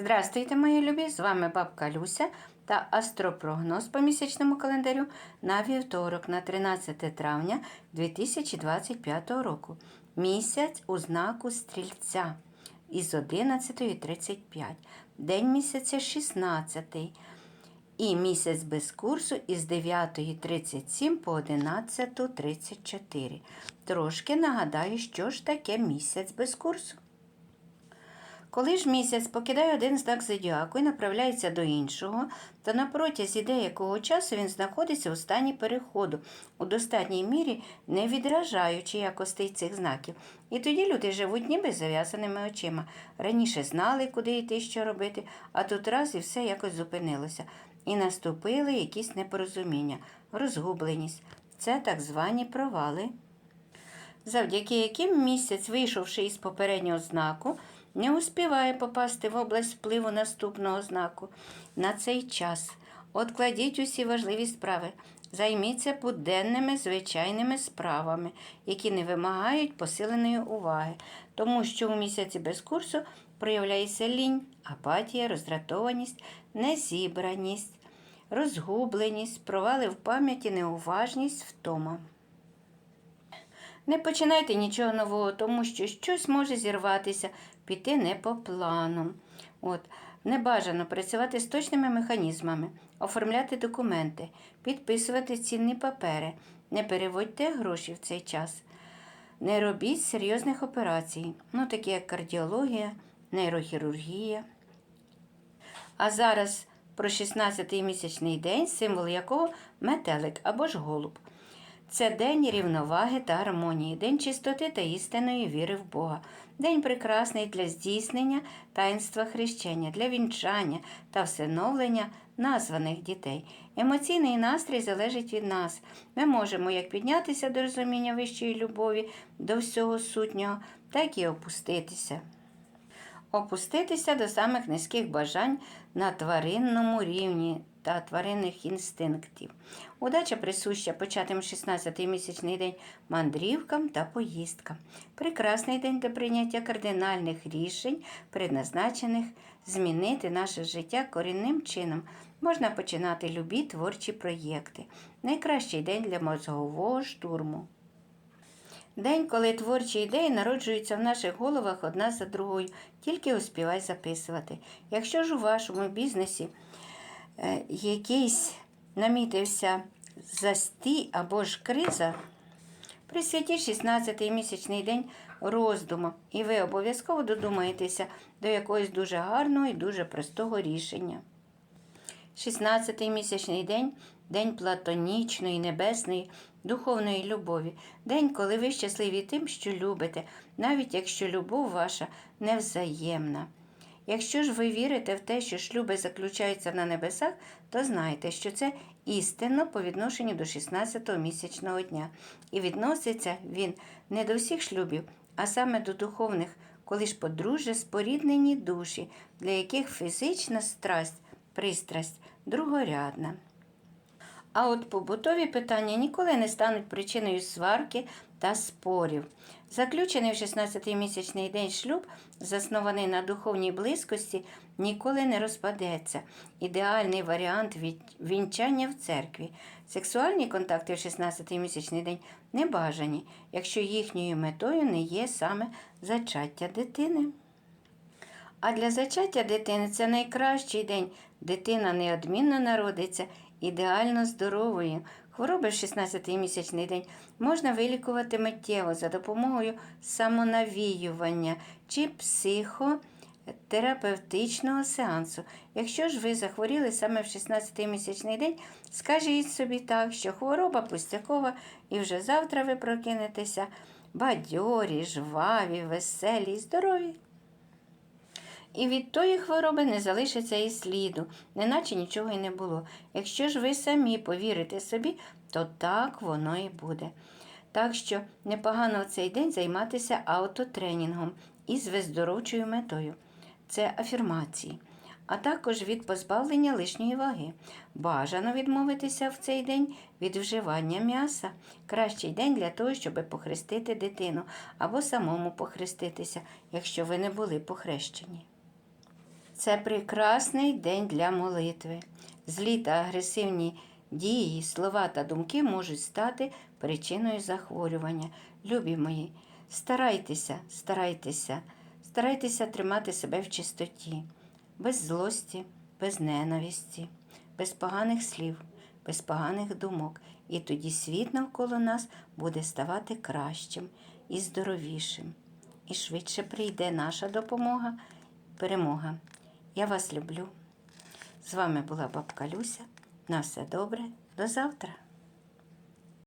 Здравствуйте, мої любі! З вами бабка Люся та астропрогноз по місячному календарю на вівторок, на 13 травня 2025 року. Місяць у знаку стрільця із 11.35. День місяця 16. І місяць без курсу із 9.37 по 11.34. Трошки нагадаю, що ж таке місяць без курсу. Коли ж місяць покидає один знак зодіаку і направляється до іншого, то на протязі деякого часу він знаходиться у стані переходу, у достатній мірі не відражаючи якостей цих знаків. І тоді люди живуть ніби зав'язаними очима. Раніше знали, куди йти, що робити, а тут раз і все якось зупинилося. І наступили якісь непорозуміння, розгубленість. Це так звані провали завдяки яким місяць, вийшовши із попереднього знаку, не успіває попасти в область впливу наступного знаку. На цей час откладіть усі важливі справи. Займіться буденними звичайними справами, які не вимагають посиленої уваги, тому що у місяці без курсу проявляється лінь, апатія, роздратованість, незібраність, розгубленість, провали в пам'яті, неуважність, втома. Не починайте нічого нового, тому що щось може зірватися, піти не по плану. От. Не бажано працювати з точними механізмами, оформляти документи, підписувати цінні папери, не переводьте гроші в цей час. Не робіть серйозних операцій, ну такі як кардіологія, нейрохірургія. А зараз про 16-й місячний день, символ якого метелик або ж голуб. Це день рівноваги та гармонії, день чистоти та істинної віри в Бога, день прекрасний для здійснення таїнства хрещення, для вінчання та всиновлення названих дітей. Емоційний настрій залежить від нас. Ми можемо як піднятися до розуміння вищої любові до всього сутнього, так і опуститися. Опуститися до самих низьких бажань на тваринному рівні та тваринних інстинктів. Удача присуща початим 16-й місячний день мандрівкам та поїздкам. Прекрасний день для прийняття кардинальних рішень, предназначених змінити наше життя корінним чином. Можна починати любі творчі проєкти. Найкращий день для мозгового штурму. День, коли творчі ідеї народжуються в наших головах одна за другою, тільки успівай записувати. Якщо ж у вашому бізнесі е, якийсь намітився застій або ж криза, присвятіть 16-й місячний день роздуму, і ви обов'язково додумаєтеся до якогось дуже гарного і дуже простого рішення. 16-й місячний день день платонічної, небесної, духовної любові, день, коли ви щасливі тим, що любите, навіть якщо любов ваша невзаємна. Якщо ж ви вірите в те, що шлюби заключаються на небесах, то знайте, що це істинно по відношенню до 16-го місячного дня, і відноситься він не до всіх шлюбів, а саме до духовних, коли ж подружжя споріднені душі, для яких фізична страсть, пристрасть другорядна. А от побутові питання ніколи не стануть причиною сварки та спорів. Заключений в 16-й місячний день шлюб, заснований на духовній близькості, ніколи не розпадеться. Ідеальний варіант вінчання в церкві. Сексуальні контакти в 16-й місячний день не бажані, якщо їхньою метою не є саме зачаття дитини. А для зачаття дитини це найкращий день. Дитина неодмінно народиться ідеально здоровою. Хвороби в 16-й місячний день можна вилікувати миттєво за допомогою самонавіювання чи психотерапевтичного сеансу. Якщо ж ви захворіли саме в 16-й місячний день, скажіть собі так, що хвороба пустякова, і вже завтра ви прокинетеся бадьорі, жваві, веселі, здорові. І від тої хвороби не залишиться і сліду, неначе нічого й не було. Якщо ж ви самі повірите собі, то так воно і буде. Так що непогано в цей день займатися аутотренінгом із виздоровчою метою. Це афірмації. А також від позбавлення лишньої ваги. Бажано відмовитися в цей день від вживання м'яса. Кращий день для того, щоб похрестити дитину або самому похреститися, якщо ви не були похрещені. Це прекрасний день для молитви. Злі та агресивні дії, слова та думки можуть стати причиною захворювання. Любі мої, старайтеся, старайтеся, старайтеся тримати себе в чистоті, без злості, без ненависті, без поганих слів, без поганих думок. І тоді світ навколо нас буде ставати кращим і здоровішим. І швидше прийде наша допомога, перемога. Я вас люблю. З вами була бабка Люся. На все добре. До завтра.